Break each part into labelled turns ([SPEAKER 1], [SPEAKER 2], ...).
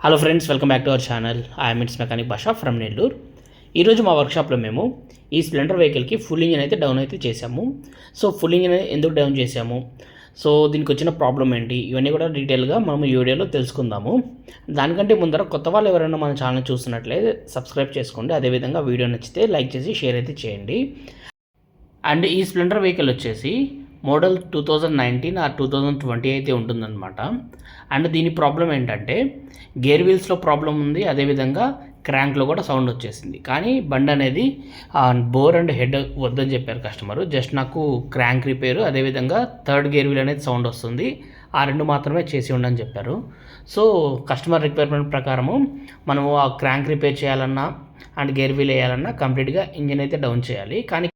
[SPEAKER 1] Hello friends welcome back to our channel I'm it's mechanic Bhasha from Nellore ఈరోజు మా వర్క్షాప్లో మేము ఈ Splendor వెహికల్కి ఫుల్ ఇంజిన్ అయితే డౌన్ అయితే చేసాము సో ఫుల్ ఇంజిన్ ఎందుకు డౌన్ చేసాము సో దీనికి వచ్చిన ప్రాబ్లం ఏంటి? ఇవన్నీ కూడా డీటెయిల్గా మనం ఈ వీడియోలో తెలుసుకుందాము. దానికంటే ముందర కొత్త వాళ్ళు ఎవరైనా మన ఛానల్ చూస్తున్నట్లయితే సబ్స్క్రైబ్ చేసుకోండి. అదేవిధంగా వీడియో నచ్చితే లైక్ చేసి షేర్ అయితే చేయండి. అండ్ ఈ స్ప్లెండర్ వెహికల్ వచ్చేసి model two thousand nineteen or two thousand twenty అయితే ఉంటుందన్నమాట. అండ్ దీని ప్రాబ్లం ఏంటంటే గేర్ వీల్స్లో ప్రాబ్లం ఉంది అదేవిధంగా క్రాంక్లో కూడా సౌండ్ వచ్చేసింది. కానీ బండి అనేది బోర్ అండ్ హెడ్ వద్దని చెప్పారు కస్టమర్. జస్ట్ నాకు క్రాంక్ రిపేరు అదేవిధంగా థర్డ్ గేర్ వీల్ అనేది సౌండ్ వస్తుంది. ఆ రెండు మాత్రమే చేసి ఉండని చెప్పారు. సో కస్టమర్ రిక్వైర్మెంట్ ప్రకారము మనము ఆ క్రాంక్ రిపేర్ చేయాలన్నా అండ్ గేర్ వీల్ వేయాలన్నా కంప్లీట్గా ఇంజిన్ అయితే డౌన్ చేయాలి. కానీ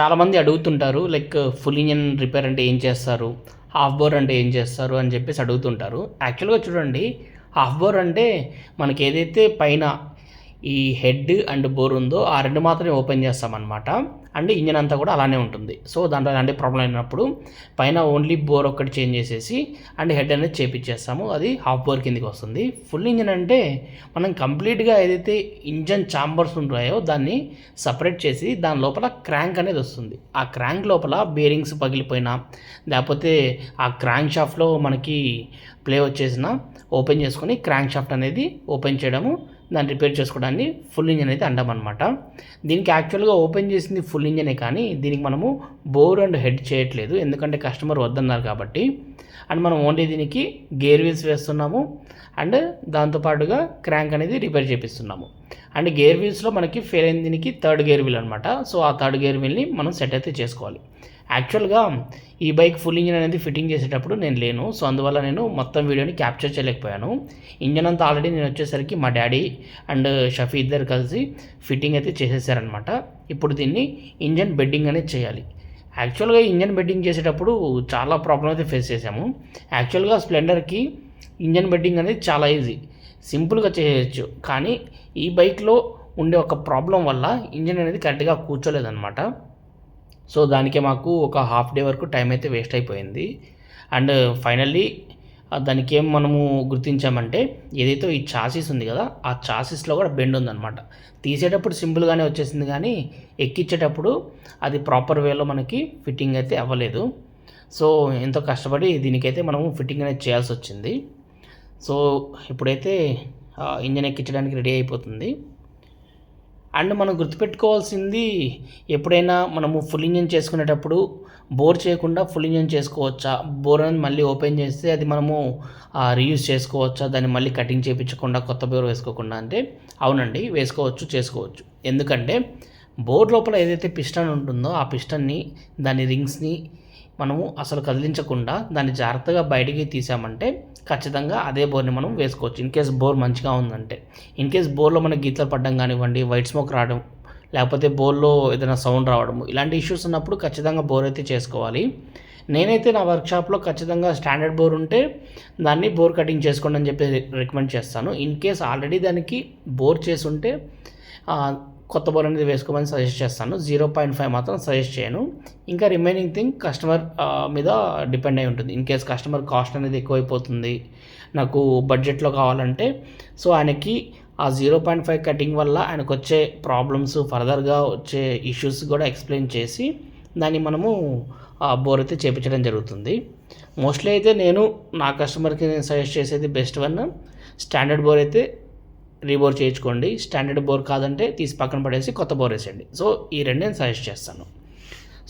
[SPEAKER 1] చాలామంది అడుగుతుంటారు లైక్ ఫుల్ ఇంజన్ రిపేర్ అంటే ఏం చేస్తారు? హాఫ్ బోర్ అంటే ఏం చేస్తారు? అని చెప్పేసి అడుగుతుంటారు. యాక్చువల్గా చూడండి హాఫ్ బోర్ అంటే మనకి ఏదైతే పైన ఈ హెడ్ అండ్ బోర్ ఉందో ఆ రెండు మాత్రమే ఓపెన్ చేస్తామన్నమాట. అండ్ ఇంజన్ అంతా కూడా అలానే ఉంటుంది. సో దాంట్లో ఎలాంటి ప్రాబ్లం అయినప్పుడు పైన ఓన్లీ బోర్ ఒక్కటి చేంజ్ చేసేసి అండ్ హెడ్ అనేది చేపించేస్తాము అది హాఫ్ బోర్ కిందకి వస్తుంది. ఫుల్ ఇంజన్ అంటే మనం కంప్లీట్గా ఏదైతే ఇంజన్ ఛాంబర్స్ ఉంటాయో దాన్ని సపరేట్ చేసి దాని లోపల క్రాంక్ అనేది వస్తుంది. ఆ క్రాంక్ లోపల బేరింగ్స్ పగిలిపోయినా లేకపోతే ఆ క్రాంక్ షాఫ్ట్లో మనకి ప్లే వచ్చేసిన ఓపెన్ చేసుకొని క్రాంక్ షాఫ్ట్ అనేది ఓపెన్ చేయడము దాన్ని రిపేర్ చేసుకోవడాన్ని ఫుల్ ఇంజన్ అయితే అంటామన్నమాట. దీనికి యాక్చువల్గా ఓపెన్ చేసింది ఫుల్ ఇంజనే కానీ దీనికి మనము బోర్ అండ్ హెడ్ చేయట్లేదు. ఎందుకంటే కస్టమర్ వద్దన్నారు కాబట్టి. అండ్ మనం ఓన్లీ దీనికి గేర్ వీల్స్ వేస్తున్నాము. అండ్ దాంతోపాటుగా క్రాంక్ అనేది రిపేర్ చేపిస్తున్నాము. అండ్ గేర్ వీల్స్లో మనకి ఫెయిల్ అయిన దీనికి థర్డ్ గేర్ వీల్ అనమాట సో ఆ థర్డ్ గేర్ వీల్ని మనం సెట్ అయితే చేసుకోవాలి. యాక్చువల్గా ఈ బైక్ ఫుల్ ఇంజిన్ అనేది ఫిట్టింగ్ చేసేటప్పుడు నేను లేను. సో అందువల్ల నేను మొత్తం వీడియోని క్యాప్చర్ చేయలేకపోయాను. ఇంజన్ అంతా ఆల్రెడీ నేను వచ్చేసరికి మా డాడీ అండ్ షఫీ ఇద్దరు కలిసి ఫిట్టింగ్ అయితే చేసేసారనమాట ఇప్పుడు దీన్ని ఇంజన్ బెడ్డింగ్ అనేది చేయాలి. యాక్చువల్గా ఇంజన్ బెడ్డింగ్ చేసేటప్పుడు చాలా ప్రాబ్లం అయితే ఫేస్ చేసాము యాక్చువల్గా స్ప్లెండర్కి ఇంజన్ బెడ్డింగ్ అనేది చాలా ఈజీ. సింపుల్గా చేయవచ్చు కానీ ఈ బైక్లో ఉండే ఒక ప్రాబ్లం వల్ల ఇంజన్ అనేది కరెక్ట్గా కూర్చోలేదన్నమాట. సో దానికి మాకు ఒక హాఫ్ డే వరకు టైం అయితే వేస్ట్ అయిపోయింది. అండ్ ఫైనల్లీ దానికి ఏం మనము గుర్తించామంటే ఏదైతే ఈ చాసీస్ ఉంది కదా ఆ చాసీస్లో కూడా బెండ్ ఉందన్నమాట. తీసేటప్పుడు సింపుల్గానే వచ్చేసింది కానీ ఎక్కించేటప్పుడు అది ప్రాపర్ వేలో మనకి ఫిట్టింగ్ అయితే అవ్వలేదు. సో ఎంతో కష్టపడి దీనికైతే మనము ఫిట్టింగ్ అనేది చేయాల్సి వచ్చింది. సో ఇప్పుడైతే ఇంజన్ ఎక్కించడానికి రెడీ అయిపోతుంది. అండ్ మనం గుర్తుపెట్టుకోవాల్సింది ఎప్పుడైనా మనము ఫుల్ ఇంజన్ చేసుకునేటప్పుడు బోర్ చేయకుండా ఫుల్ ఇంజన్ చేసుకోవచ్చా? బోర్ అనేది మళ్ళీ ఓపెన్ చేస్తే అది మనము రీయూజ్ చేసుకోవచ్చా? దాన్ని మళ్ళీ కటింగ్ చేయించకుండా కొత్త బోర్ వేసుకోకుండా అంటే అవునండి వేసుకోవచ్చు చేసుకోవచ్చు. ఎందుకంటే బోర్ లోపల ఏదైతే పిస్టన్ ఉంటుందో ఆ పిస్టన్ని దాని రింగ్స్ని మనము అసలు కదిలించకుండా దాన్ని జాగ్రత్తగా బయటికి తీసామంటే ఖచ్చితంగా అదే బోర్ని మనం వేసుకోవచ్చు. ఇన్ కేస్ బోర్ మంచిగా ఉందంటే. ఇన్ కేస్ బోర్లో మనకి గీతలు పడ్డం కానివ్వండి వైట్ స్మోక్ రావడం లేకపోతే బోర్లో ఏదైనా సౌండ్ రావడం ఇలాంటి ఇష్యూస్ ఉన్నప్పుడు ఖచ్చితంగా బోర్ అయితే చేసుకోవాలి. నేనైతే నా వర్క్షాప్లో ఖచ్చితంగా స్టాండర్డ్ బోర్ ఉంటే దాన్ని బోర్ కటింగ్ చేసుకోండి అని చెప్పి రికమెండ్ చేస్తాను. ఇన్ కేస్ ఆల్రెడీ దానికి బోర్ చేసి ఉంటే కొత్త బోర్ అనేది వేసుకోమని సజెస్ట్ చేస్తాను. జీరో పాయింట్ ఫైవ్ మాత్రం సజెస్ట్ చేయను. ఇంకా రిమైనింగ్ థింగ్ కస్టమర్ మీద డిపెండ్ అయి ఉంటుంది. ఇన్ కేస్ కస్టమర్ కాస్ట్ అనేది ఎక్కువైపోతుంది నాకు బడ్జెట్లో కావాలంటే సో ఆయనకి ఆ జీరో పాయింట్ ఫైవ్ కటింగ్ వల్ల ఆయనకు వచ్చే ప్రాబ్లమ్స్ ఫర్దర్గా వచ్చే ఇష్యూస్ కూడా ఎక్స్ప్లెయిన్ చేసి దాన్ని మనము బోర్ అయితే చేపించడం జరుగుతుంది. మోస్ట్లీ అయితే నేను నా కస్టమర్కి నేను సజెస్ట్ చేసేది బెస్ట్ వన్. స్టాండర్డ్ బోర్ అయితే రీబోర్ చేయించుకోండి. స్టాండర్డ్ బోర్ కాదంటే తీసి పక్కన పడేసి కొత్త బోర్ వేసేయండి. సో ఈ రెండు నేను సజెస్ట్ చేస్తాను.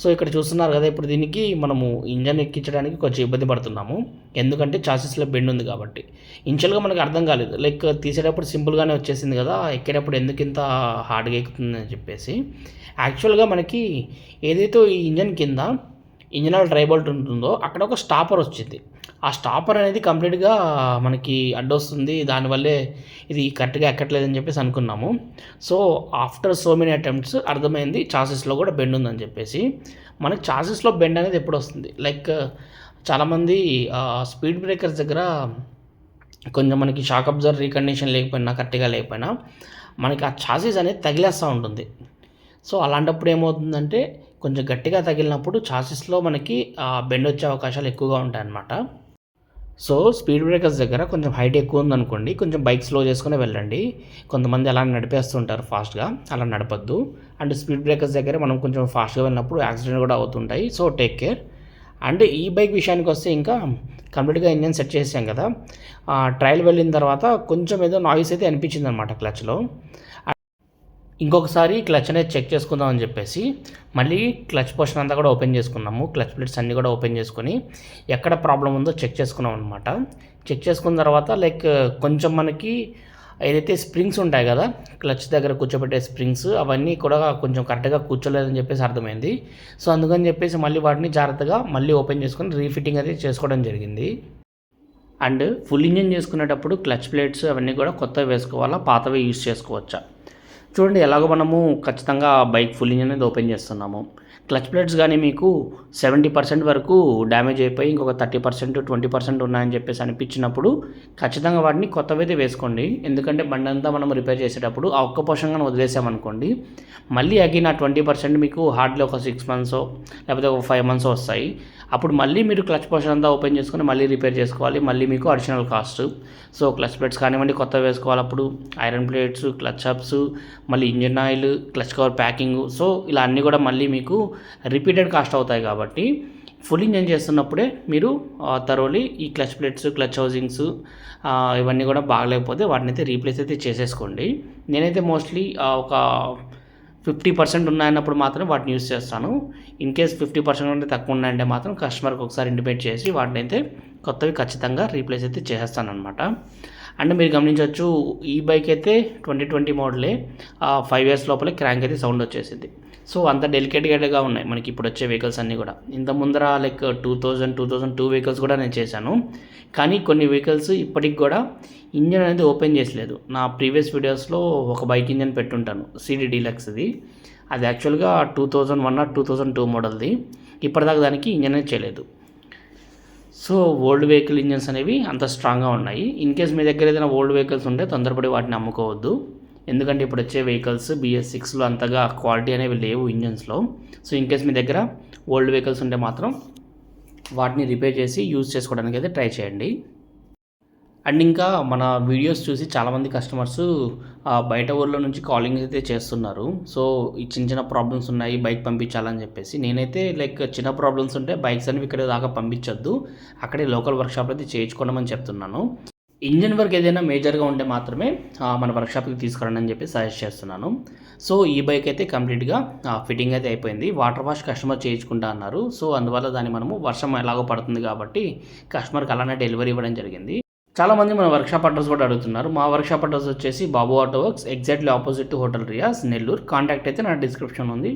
[SPEAKER 1] సో ఇక్కడ చూస్తున్నారు కదా ఇప్పుడు దీనికి మనము ఇంజన్ ఎక్కించడానికి కొంచెం ఇబ్బంది పడుతున్నాము. ఎందుకంటే చాసెస్లో బెండ్ ఉంది కాబట్టి. ఇన్షియల్గా మనకు అర్థం కాలేదు. లైక్ తీసేటప్పుడు సింపుల్గానే వచ్చేసింది కదా ఎక్కేటప్పుడు ఎందుకు ఇంత హార్డ్గా ఎక్కుతుందని చెప్పేసి. యాక్చువల్గా మనకి ఏదైతే ఈ ఇంజన్ కింద ఇంజన్ ఆయిల్ డ్రైబోల్ట్ ఉంటుందో అక్కడ ఒక స్టాపర్ వచ్చింది. ఆ స్టాపర్ అనేది కంప్లీట్గా మనకి అడ్డొస్తుంది. దానివల్లే ఇది కరెక్ట్గా ఎక్కట్లేదని చెప్పేసి అనుకున్నాము. So after so many attempts అర్థమైంది ఛాసెస్లో కూడా బెండ్ ఉందని చెప్పేసి. మనకి ఛాసెస్లో బెండ్ అనేది ఎప్పుడు వస్తుంది? లైక్ చాలామంది స్పీడ్ బ్రేకర్స్ దగ్గర కొంచెం మనకి షాక్ అబ్జర్వ్ రీకండిషన్ లేకపోయినా కరెక్ట్గా లేకపోయినా మనకి ఆ ఛాసెస్ అనేది తగిలేస్తూ ఉంటుంది. సో అలాంటప్పుడు ఏమవుతుందంటే కొంచెం గట్టిగా తగిలినప్పుడు చాసెస్లో మనకి బెండ్ వచ్చే అవకాశాలు ఎక్కువగా ఉంటాయి అన్నమాట సో స్పీడ్ బ్రేకర్స్ దగ్గర కొంచెం హైట్ ఎక్కువ ఉందనుకోండి కొంచెం బైక్ స్లో చేసుకుని వెళ్ళండి. కొంతమంది అలా నడిపేస్తుంటారు ఫాస్ట్గా అలా నడపద్దు. అండ్ స్పీడ్ బ్రేకర్స్ దగ్గర మనం కొంచెం ఫాస్ట్గా వెళ్ళినప్పుడు యాక్సిడెంట్ కూడా అవుతుంటాయి. So take care. అండ్ ఈ బైక్ విషయానికి వస్తే ఇంకా కంప్లీట్గా ఇంజన్ సెట్ చేసాం కదా. ట్రయల్ వెళ్ళిన తర్వాత కొంచెం ఏదో నాయిస్ అయితే అనిపించింది అనమాట క్లచ్లో. ఇంకొకసారి క్లచ్ అనేది చెక్ చేసుకుందాం అని చెప్పేసి మళ్ళీ క్లచ్ పోర్షన్ అంతా కూడా ఓపెన్ చేసుకున్నాము క్లచ్ ప్లేట్స్ అన్నీ కూడా ఓపెన్ చేసుకుని ఎక్కడ ప్రాబ్లం ఉందో చెక్ చేసుకున్నాం అనమాట చెక్ చేసుకున్న తర్వాత లైక్ కొంచెం మనకి ఏదైతే స్ప్రింగ్స్ ఉంటాయి కదా క్లచ్ దగ్గర కూర్చోబెట్టే స్ప్రింగ్స్ అవన్నీ కూడా కొంచెం కరెక్ట్గా కూర్చోలేదని చెప్పేసి అర్థమైంది. సో అందుకని చెప్పేసి మళ్ళీ వాటిని జాగ్రత్తగా మళ్ళీ ఓపెన్ చేసుకొని రీఫిట్టింగ్ అది చేసుకోవడం జరిగింది. అండ్ ఫుల్ ఇంజిన్ చేసుకునేటప్పుడు క్లచ్ ప్లేట్స్ అవన్నీ కూడా కొత్తవి వేసుకోవాలా పాతవి యూస్ చేసుకోవచ్చా? చూడండి ఎలాగో మనము ఖచ్చితంగా బైక్ ఫుల్ ఇంజిన్ అనేది ఓపెన్ చేస్తున్నాము. క్లచ్ ప్లేట్స్ కానీ మీకు సెవెంటీ పర్సెంట్ వరకు డ్యామేజ్ అయిపోయి ఇంకొక థర్టీ పర్సెంట్ ట్వంటీ పర్సెంట్ ఉన్నాయని చెప్పేసి అనిపించినప్పుడు ఖచ్చితంగా వాటిని కొత్తవైతే వేసుకోండి. ఎందుకంటే బండి అంతా మనం రిపేర్ చేసేటప్పుడు ఆ ఒక్క పోర్షన్ వదిలేసామనుకోండి మళ్ళీ అగిన్ ఆ ట్వంటీ పర్సెంట్ మీకు హార్డ్లీ ఒక సిక్స్ మంత్స్ లేకపోతే ఒక ఫైవ్ మంత్స్ వస్తాయి. అప్పుడు మళ్ళీ మీరు క్లచ్ పోషన్ అంతా ఓపెన్ చేసుకొని మళ్ళీ రిపేర్ చేసుకోవాలి మళ్ళీ మీకు additional cost. So clutch plates కానివ్వండి కొత్త వేసుకోవాలి అప్పుడు. ఐరన్ ప్లేట్స్ క్లచ్ అప్స్ మళ్ళీ engine oil clutch cover packing. So ఇలా అన్నీ కూడా మళ్ళీ మీకు రిపీటెడ్ కాస్ట్ అవుతాయి కాబట్టి ఫుల్ ఇంజన్ చేస్తున్నప్పుడే మీరు తరోలి ఈ క్లచ్ ప్లేట్స్ క్లచ్ హౌజింగ్స్ ఇవన్నీ కూడా బాగలేకపోతే వాటిని అయితే రీప్లేస్ అయితే చేసేసుకోండి. నేనైతే మోస్ట్లీ ఒక ఫిఫ్టీ పర్సెంట్ ఉన్నాయన్నప్పుడు మాత్రం వాటిని యూస్ చేస్తాను. ఇన్ కేస్ ఫిఫ్టీ పర్సెంట్ ఉంటే తక్కువ ఉన్నాయంటే మాత్రం కస్టమర్కి ఒకసారి ఇంటిమేట్ చేసి వాటిని అయితే కొత్తవి ఖచ్చితంగా రీప్లేస్ అయితే చేసేస్తాను అనమాట అండ్ మీరు గమనించవచ్చు ఈ బైక్ అయితే ట్వంటీ ట్వంటీ మోడలే ఫైవ్ ఇయర్స్ లోపలే క్రాంక్ అయితే సౌండ్ వచ్చేసింది. సో అంత డెలికేట్గా ఉన్నాయి మనకి ఇప్పుడు వచ్చే వెహికల్స్ అన్నీ కూడా. ఇంత ముందర like two thousand two thousand two vehicles కూడా నేను చేశాను. కానీ కొన్ని వెహికల్స్ ఇప్పటికి కూడా ఇంజన్ అనేది ఓపెన్ చేసలేదు. నా ప్రీవియస్ వీడియోస్లో ఒక బైక్ ఇంజన్ పెట్టుంటాను సిడి డీలక్స్ది అది యాక్చువల్గా two thousand one or two thousand two మోడల్ది ఇప్పటిదాకా దానికి ఇంజన్ అనేది చేయలేదు. సో ఓల్డ్ వెహికల్ ఇంజన్స్ అనేవి అంత స్ట్రాంగ్గా ఉన్నాయి. ఇన్ కేస్ మీ దగ్గర ఏదైనా ఓల్డ్ వెహికల్స్ ఉంటే తొందరపడి వాటిని అమ్ముకోవద్దు. ఎందుకంటే ఇప్పుడు వచ్చే వెహికల్స్ బిఎస్ సిక్స్లో అంతగా క్వాలిటీ అనేవి లేవు ఇంజన్స్లో. సో ఇన్ కేస్ మీ దగ్గర ఓల్డ్ వెహికల్స్ ఉంటే మాత్రం వాటిని రిపేర్ చేసి యూజ్ చేసుకోవడానికి అయితే ట్రై చేయండి. అండ్ ఇంకా మన వీడియోస్ చూసి చాలామంది కస్టమర్స్ బయట ఊర్లో నుంచి కాలింగ్ అయితే చేస్తున్నారు. సో ఈ చిన్న చిన్న ప్రాబ్లమ్స్ ఉన్నాయి బైక్ పంపించాలని చెప్పేసి. నేనైతే లైక్ చిన్న ప్రాబ్లమ్స్ ఉంటే బైక్స్ అనేవి ఇక్కడ దాకా పంపించొద్దు. అక్కడే లోకల్ వర్క్షాప్ అయితే చేయించుకోవడం చెప్తున్నాను. ఇంజన్ వర్క్ ఏదైనా మేజర్గా ఉంటే మాత్రమే మన వర్క్షాప్కి తీసుకురండి అని చెప్పి సజెస్ట్ చేస్తున్నాను. సో ఈ బైక్ అయితే కంప్లీట్గా ఫిట్టింగ్ అయితే అయిపోయింది. వాటర్ వాష్ కస్టమర్ చేయించుకుంటా అన్నారు. సో అందువల్ల దాన్ని మనము వర్షం ఎలాగో పడుతుంది కాబట్టి కస్టమర్కి అలానే డెలివరీ ఇవ్వడం జరిగింది. చాలామంది మన వర్క్షాప్ అడ్రస్ కూడా అడుగుతున్నారు. మా వర్క్షాప్ అడ్రస్ వచ్చేసి Babu auto works exactly opposite hotel Riyas Nellore contact అయితే నా డిస్క్రిప్షన్ ఉంది.